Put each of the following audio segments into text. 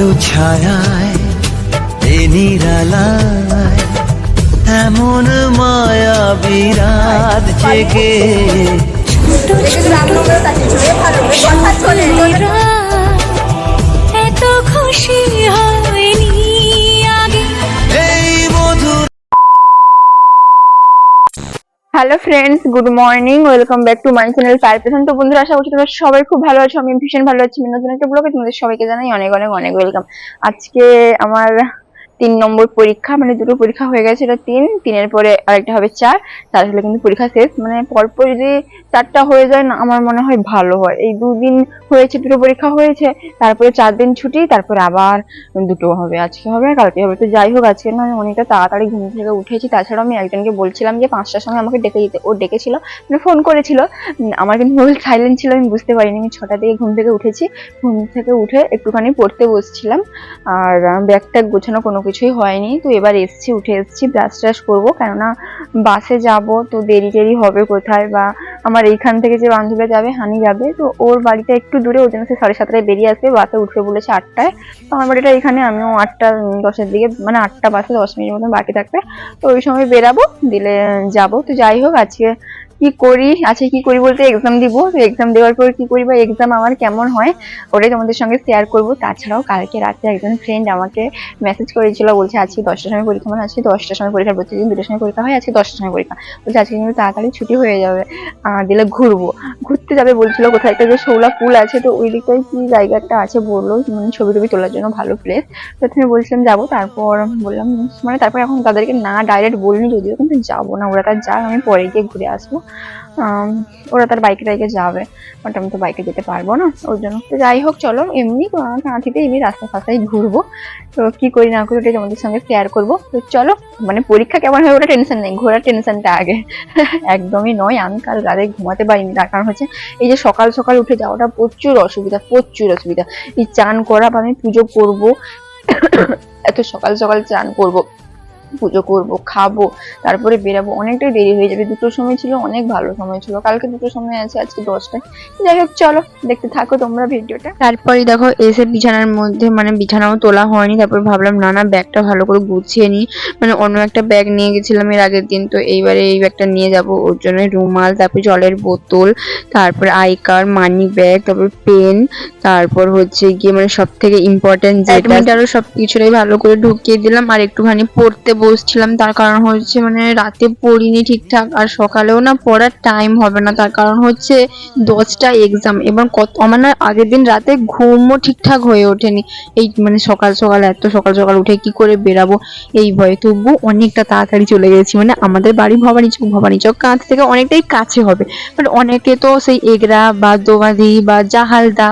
আলো ছায়ায় এ নিরালায় এমন মায়া বিরাজ জেগে। Hello friends good morning welcome back to my channel fire তো বন্ধুরা, আশা করছি তোমরা সবাই খুব ভালো আছো। আমি ভীষণ ভালো আছি। নতুন একটা ব্লগে তোমাদের সবাইকে জানাই অনেক অনেক অনেক ওয়েলকাম আজকে আমার তিন নম্বর পরীক্ষা মানে দুটো পরীক্ষা হয়ে গেছে এটা তিন, তিনের পরে আরেকটা হবে চার তার হলে কিন্তু পরীক্ষা শেষ। মানে পরপর যদি চারটা হয়ে যায় না, আমার মনে হয় ভালো হয়। এই দুদিন হয়েছে, দুটো পরীক্ষা হয়েছে, তারপরে চার দিন ছুটি, তারপরে আবার দুটো হবে, আজকে হবে আর কালকে হবে। তো যাই হোক, আজকে না আমি অনেকটা তাড়াতাড়ি ঘুম থেকে উঠেছি। তাছাড়াও আমি একজনকে বলছিলাম যে পাঁচটার সময় আমাকে ডেকে দিতে, ও ডেকেছিল মানে ফোন করেছিল। আমার কিন্তু মোবাইল সাইলেন্ট ছিল, আমি বুঝতে পারিনি। আমি ছটা থেকে ঘুম থেকে উঠেছি। ঘুম থেকে উঠে একটুখানি পড়তে বসছিলাম। আর ব্যাগ ট্যাগ গোছানো কোনো কিছুই হয়নি। তো এবার এসছি, উঠে এসছি ব্রাশ ট্রাশ করব। কেননা বাসে যাব, তো দেরি টেরি হবে কোথায় বা আমার এইখান থেকে যে বান্ধবীরা যাবে, হানি যাবে। তো ওর বাড়িটা একটু দূরে, ওর জন্য সে সাড়ে সাতটায় বেরিয়ে আসবে, বাসে উঠবে বলেছে আটটায়। তো আমার বাড়িটা এখানে, আমিও আটটা, দশের দিকে মানে আটটা বাসে দশ মিনিট মতন বাকি থাকবে। তো ওই সময় বেরাবো, দিলে যাব। তো যাই হোক, আজকে কি করি আজকে কি করি বলতে এক্সাম দিব। তো এক্সাম দেওয়ার পর কি করি বা এক্সাম আমার কেমন হয়, ওটাই তোমাদের সঙ্গে শেয়ার করব। তাছাড়াও কালকে রাতে একজন ফ্রেন্ড আমাকে মেসেজ করেছিল, বলছে আজকে দশটার সময় পরীক্ষা মানে আজকে দশটার সময় পরীক্ষা, প্রতিদিন দুটোর সময় পরীক্ষা হয়, আজকে দশটার সময় পরীক্ষা। বলছে আজকে কিন্তু তাড়াতাড়ি ছুটি হয়ে যাবে দিলে ঘুরবো। ঘুরতে যাবে বলছিল, কোথায় একটা যে শৌলা পুল আছে, তো ওই দিকটায় কি জায়গাটা আছে বলল মানে ছবি টবি তোলার জন্য ভালো প্লেস প্রথমে বলছিলাম যাব, তারপর বললাম মানে তারপর এখন তাদেরকে না ডাইরেক্ট বলিনি, যদিও কিন্তু যাব না, ওরা তার যাক, আমি পরে গিয়ে ঘুরে আসব। ওরা তার বাইকে টাইকে যাবে বাট আমি তো বাইকে যেতে পারব না, ওর জন্য। তো যাই হোক, চলো, এমনি কাঁথিতে এমনি রাস্তা ফাস্তায় ঘুরবো। তো কি করি না করি, ওটাই তোমাদের সঙ্গে শেয়ার করব। তো চলো মানে পরীক্ষা কেমন হয়, ওটা টেনশন নেই, ঘোরার টেনশনটা আগে। একদমই নয় আমি কাল রাতে ঘুমাতে পারিনি, তার কারণ হচ্ছে, এই যে সকাল সকাল উঠে যাওয়াটা প্রচুর অসুবিধা প্রচুর অসুবিধা। এই চান করা বা আমি পুজো করব, এত সকাল সকাল চান করব। পুজো করব খাব তারপরে বেরাবো। অনেকটাই দেরি হয়ে যাবে। দুটোর সময় ছিল অনেক ভালো সময় ছিল। কালকে দুটোর সময় আছে আজকে দশটায়। যাই হোক চলো দেখতে থাকো তোমরা ভিডিওটা। তারপরে দেখো এসে বিছানার মধ্যে মানে বিছানাও তোলা হয়নি। তারপর ভাবলাম না না ব্যাগটা ভালো করে গুছিয়ে নিই। মানে অন্য একটা ব্যাগ নিয়ে গেছিলাম এর আগের দিন। তো এইবারে এই ব্যাগটা নিয়ে যাব। ওর জন্য রুমাল তারপর জলের বোতল তারপর আই কার্ড মানি ব্যাগ তারপর পেন তারপর হচ্ছে গিয়ে মানে সব থেকে ইম্পর্টেন্ট যেটা আরও সব কিছুটাই ভালো করে ঢুকিয়ে দিলাম। আর একটুখানি পড়তে বসছিলাম, তার কারণ হচ্ছে মানে রাতে পড়িনি ঠিকঠাক, আর সকালেও না পড়ার টাইম হবে না, তার কারণ হচ্ছে দশটা এক্সাম এবার কত, আমার না আগের দিন রাতে ঘুমও ঠিকঠাক হয়ে ওঠেনি। এই মানে সকাল সকাল, এত সকাল সকাল উঠে কি করে বেরাবো? এই ভয়ে তবু অনেকটা তাড়াতাড়ি চলে গেছি মানে আমাদের বাড়ি ভবানী চক ভবানী চক কাঁথ থেকে অনেকটাই কাছে হবে। বাট অনেকে তো সেই এগরা বা দোবাদি বা জাহালদা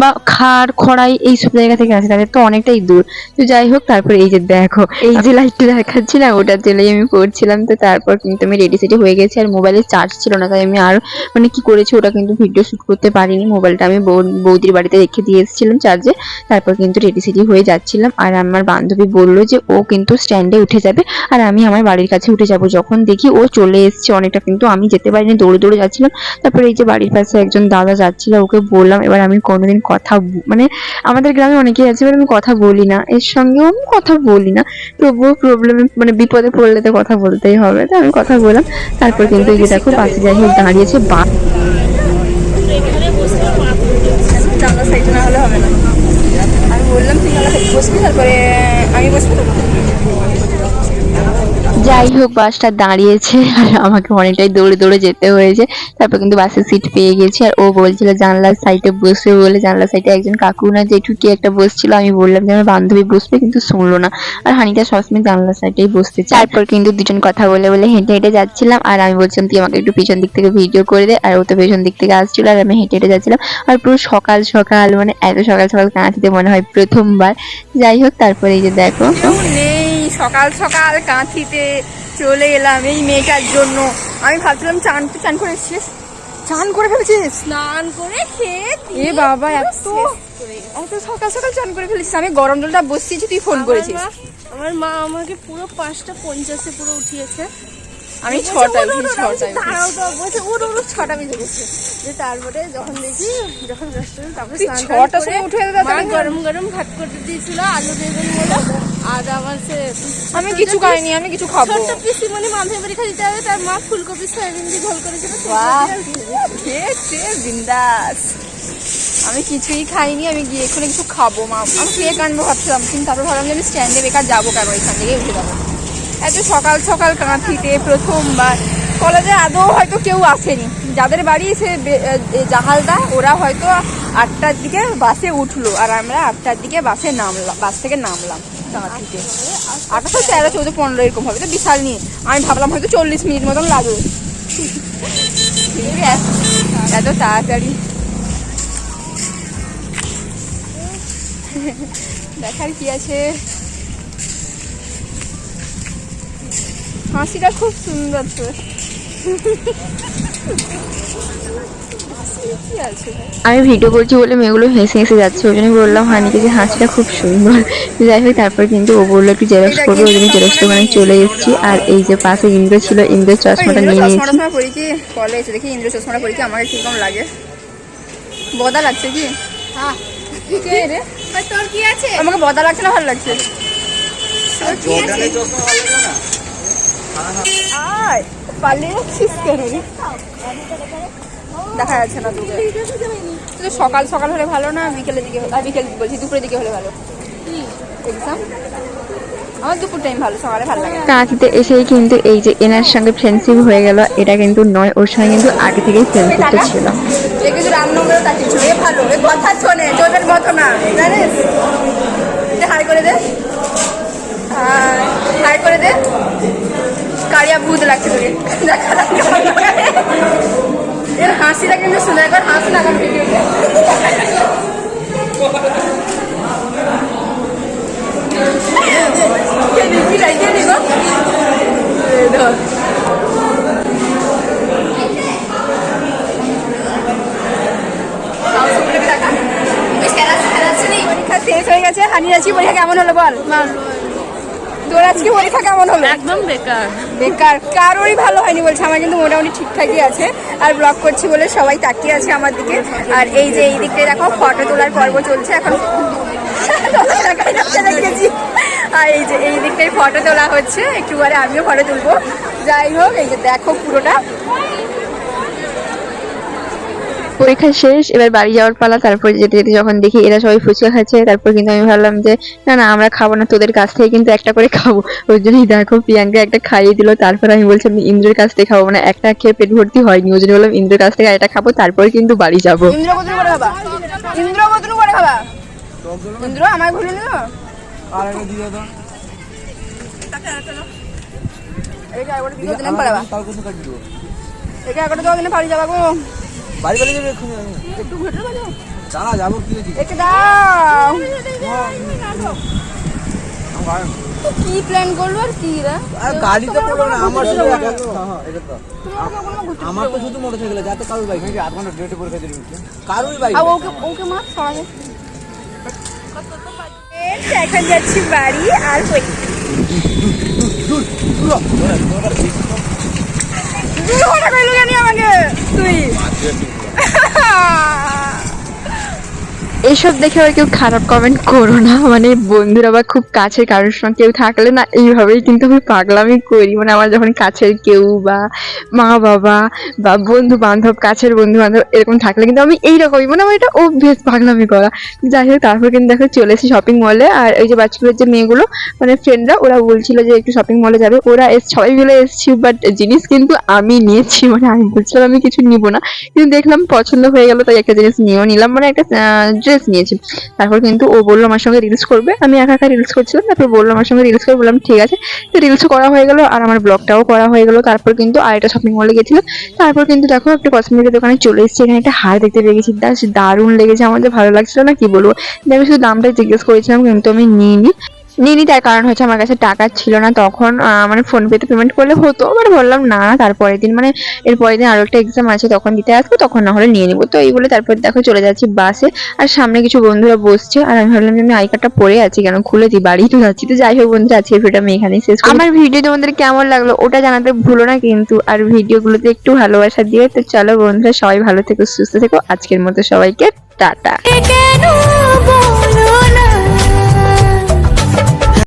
বা খাড়, খড়াই এইসব জায়গা থেকে আসে, তাদের তো অনেকটাই দূর। তো যাই হোক, তারপরে এই যে দেখো, এই যে লাইটটা দেখাচ্ছি না ওটার জন্যই আমি পড়ছিলাম, তো তারপর কিন্তু আমি রেডি সেডি হয়ে গেছি, আর মোবাইলে চার্জ ছিল না, তাই আমি আর মানে কি করেছি, ওটা কিন্তু ভিডিও শুট করতে পারিনি মোবাইলটা আমি বৌদির বাড়িতে রেখে দিয়ে এসেছিলাম চার্জে তারপর কিন্তু রেডি সেডি হয়ে যাচ্ছিলাম, আর আমার বান্ধবী বলল যে ও কিন্তু স্ট্যান্ডে উঠে যাবে, আর আমি আমার বাড়ির কাছে উঠে যাব, যখন দেখি ও চলে এসেছে অনেকটা, কিন্তু আমি যেতে পারিনি, দৌড়ে দৌড়ে যাচ্ছিলাম, তারপরে এই যে বাড়ির পাশে একজন দাদা যাচ্ছিল, ওকে বললাম, এবার আমি কোনোদিন কথা মানে আমাদের গ্রামে অনেকেই আছে, এবার আমি কথা বলি না, এর সঙ্গেও আমি কথা বলি না, তবুও প্রবলেমে মানে বিপদে পড়লে তো কথা বলতেই হবে, তো আমি কথা বললাম। তারপর কিন্তু এই যে দেখো, পাশে যাই হোক দাঁড়িয়েছে, বা না হলে হবে না আমি বললাম, তুই বসবি তারপরে, আমি বসবো যাই হোক, বাসটা দাঁড়িয়েছে আর আমাকে অনেকটাই দৌড়ে দৌড়ে যেতে হয়েছে। তারপর কিন্তু বাসের সিট পেয়ে গেছি আর ও বলছিল, জানলার সাইডে বসবে বলে। জানলার সাইডে একজন কাকু না জেঠু কি একটা বসছিল। আমি বললাম যে, আমার বান্ধবী বসবে কিন্তু শুনলো না। আর হানিটা সবসময় জানলার সাইডেই বসতে তারপর কিন্তু দুজন কথা বলে বলে হেঁটে হেঁটে যাচ্ছিলাম। আর আমি বলছিলাম, তুই আমাকে একটু পিছন দিক থেকে ভিডিও করে দে। আর ও তো পেছন দিক থেকে আসছিল আর আমি হেঁটে হেঁটে যাচ্ছিলাম। আর পুরো সকাল সকাল মানে এত সকাল সকাল কাঁথিতে মনে হয় প্রথমবার। যাই হোক, তারপরে এই যে দেখো। সকাল সকাল কাঁথিতে চলে এলাম এই মেয়েটার জন্য। আমি ভাবছিলাম চান চান করে এসছিস চান করে ফেলছিস? স্নান করে খেয়ে এ বাবা এত এত সকাল সকাল চান করে ফেলেছিস। আমি গরম জলটা বসিয়েছি তুই ফোন করেছিস। আমার মা আমাকে পুরো পাঁচটা পঞ্চাশে পুরো উঠিয়েছে। আমি ছটা ছটা বেজে গেছে। যে তারপরে যখন দেখি যখন রেস্টুরেন্ট তারপরে ছটার সময় উঠে গরম গরম ভাত করে দিয়েছিল আলু বেগুন বলে আর আমার সে আমি কিছু খাইনি আমি কিছু খাব। ছোট্ট পিসি মানে মাথায় বাড়ি খাই দিতে হবে তার মা ফুলকপি সয়াবিন দিয়ে ঝোল করেছিল খেয়েছে বিন্দাস। আমি কিছুই খাইনি আমি গিয়ে এখানে কিছু খাব মা। আমি কেক আনব ভাবছিলাম? কিন্তু তারপর ভাবলাম যে আমি স্ট্যান্ডে বেকার যাব কেন? এখান থেকে উঠে যাব। এত সকাল সকাল কাঁথিতে প্রথমবার। কলেজে আদৌ হয়তো কেউ আসেনি। যাদের বাড়ি সে জাহালদা ওরা হয়তো আটটার দিকে বাসে উঠল। আর আমরা আটটার দিকে বাসে নামলাম বাস থেকে নামলাম। কাঁথিতে আটটা তো তেরো, চৌদ্দ, পনেরো, এরকম হবে। তো বিশাল নিয়ে। আমি ভাবলাম হয়তো চল্লিশ মিনিট মতন লাগবে। এত তাড়াতাড়ি। দেখার কি আছে? হাসিটা খুব সুন্দর তো। আমি ভিডিও করছি বলে মেয়েগুলো হেসে হেসে যাচ্ছে ওই জন্য বললাম হানিকে যে হাসিটা খুব সুন্দর। যাই হোক তারপর কিন্তু ও বলল একটু জেরক্স করবে ওই জন্য জেরক্স দোকানে চলে এসেছি। আর এই যে পাশে ইন্দ্র ছিল ইন্দ্রের চশমাটা নিয়ে নিয়েছি। সময় কি? কলেজ দেখি ইন্দ্র চশমাটা পরি কি? আমাকে কীরকম লাগে? বদা লাগছে কি? হ্যাঁ। কে তোর আছে? আমাকে বদা লাগছে না ভালো লাগছে? আয় পালিয়ে যাচ্ছিস কেন রে? দেখা যাচ্ছে না তোকে সকাল সকাল হলে ভালো না? বিকেলের দিকে আর বিকেল বলছি দুপুরের দিকে হলে ভালো। এক্সাম আমার দুপুর টাইম ভালো সকালে ভালো লাগে কাঁথিতে এসেই কিন্তু এই যে এনার সঙ্গে ফ্রেন্ডশিপ হয়ে গেল এটা কিন্তু নয় ওর সঙ্গে কিন্তু আগে থেকেই ফ্রেন্ডশিপটা ছিল। এ ভালো এ কথা শোনে জোটের মতো না জানিস হাই করে দে। হাই করে দে। কারিয়া ভূত লাগছে তোকে। দেখা লাগছে এর হাসিটা কিন্তু শুনে একবার হাসি না আমার ভিডিওতে। পরীক্ষা শেষ হয়ে গেছে হানি আছি পরীক্ষা কেমন হলো বল। তোর আজকে পরীক্ষা কেমন হলো? একদম বেকার। বেকার। কারোরই ভালো হয়নি বলছে আমার কিন্তু মোটামুটি ঠিকঠাকই আছে আর ব্লগ করছি বলে সবাই তাকিয়ে আছে আমার দিকে। আর এই যে এই দিকটায় দেখো ফটো তোলার পর্ব চলছে এখন। আর এই যে এই দিকটায় ফটো তোলা হচ্ছে একটু পরে আমিও ফটো তুলবো। যাই হোক এই যে দেখো পুরোটা। পরীক্ষা শেষ এবার বাড়ি যাওয়ার পালা তারপর যেতে যেতে যখন দেখি এরা সবাই ফুচকা খাচ্ছে তারপর কিন্তু আমি ভাবলাম যে না না আমরা খাব না তোদের কাছ থেকে কিন্তু একটা করে খাব। ওই জন্যই দেখো প্রিয়াঙ্কা একটা খাইয়ে দিল তারপর আমি বলছি আমি ইন্দ্রের কাছ থেকে খাব। মানে একটা খেয়ে পেট ভর্তি হয়নি ওই জন্য বললাম ইন্দ্রের কাছ থেকে এটা খাব তারপর কিন্তু বাড়ি যাব। ইন্দ্র কতটুকু করে খাবা? ইন্দ্র কতটুকু করে খাবা? ইন্দ্র আমায় ভুলে নিল এটা একবার দিয়ে দিলাম পারাবা এটা একবার দেওয়া দিনে বাড়ি যাবা গো? বাড়ি বাড়ি যাবে এক্ষুনি আমি একটু ঘুরে যাবে দাঁড়া যাব কি হয়েছে একটু দাও কি প্ল্যান করল আর কি রে আর গাড়িতে পড়ল না আমার শুধু হ্যাঁ হ্যাঁ এটা তো আমার তো শুধু মোটরসাইকেল যাতে কারোর বাইক নাকি আধ ঘণ্টা ডেটে পরীক্ষা দিয়ে দিচ্ছে কারোরই বাইক আর ওকে ওকে মাছ ছড়াবে এখন যাচ্ছি বাড়ি আর কই তুই ওটা কইলো কেন আমাকে? তুই। এইসব দেখে আবার কেউ খারাপ কমেন্ট করো না। মানে বন্ধুরা বা খুব কাছের কারোর সঙ্গে কেউ থাকলে না এইভাবেই কিন্তু আমি পাগলামি করি। মানে আমার যখন কাছের কেউ বা মা বাবা বা বন্ধু বান্ধব, কাছের বন্ধু বান্ধব এরকম থাকলে কিন্তু আমি এইরকমই মানে আমার এটা অভ্যেস পাগলামি করা। যাই হোক, তারপর কিন্তু দেখো চলে এসেছি শপিং মলে আর ওই যে বাচ্চাগুলোর যে মেয়েগুলো মানে ফ্রেন্ডরা ওরা বলছিল যে একটু শপিং মলে যাবে। ওরা এস- সবাই মিলে এসেছি বাট জিনিস কিন্তু আমি নিয়েছি। মানে আমি বলছিলাম আমি কিছু নিব না। কিন্তু দেখলাম পছন্দ হয়ে গেল, তাই একটা জিনিস নিয়েও নিলাম। মানে একটা ড্রেস নিয়েছি। তারপর কিন্তু ও বলল আমার সঙ্গে রিলস করবে। আমি একা একা রিলস করছিলাম, তারপর বলল আমার সঙ্গে রিলস করে বললাম, ঠিক আছে। তো রিলসও করা হয়ে গেলো আর আমার ব্লগটাও করা হয়ে গেলো। তারপর কিন্তু আরেকটা শপিং মলে গেছিলাম। তারপর কিন্তু দেখো একটা কসমেটিকের দোকানে চলে এসেছি। এখানে একটা হার দেখতে পেয়ে গেছি। দাস দারুণ লেগেছে। আমাদের ভালো লাগছিল না, কি বলব? আমি শুধু দামটা জিজ্ঞেস করেছিলাম, কিন্তু আমি নিইনি। নিইনি তার কারণ হচ্ছে আমার কাছে টাকা ছিল না। তখন মানে ফোন পেতে পেমেন্ট করলে হতো বাট বললাম না তারপরের দিন মানে এর পরের দিন আরও একটা এক্সাম আছে তখন দিতে আসব তখন না হলে নিয়ে নিবো। তো এই বলে তারপর দেখো চলে যাচ্ছি বাসে আর সামনে কিছু বন্ধুরা বসছে আর আমি ভাবলাম যে আমি আই কার্ডটা পরে আছি কেন? খুলে দিই বাড়ি তো যাচ্ছি। তো যাই হোক বন্ধুরা আজকের ভিডিওটা আমি এখানেই শেষ করি। আমার ভিডিও তোমাদের কেমন লাগল ওটা জানাতে ভুলো না কিন্তু আর ভিডিওগুলোতে একটু ভালোবাসা দিয়ে তো চলো বন্ধুরা সবাই ভালো থেকো সুস্থ থেকো। আজকের মতো সবাইকে টাটা।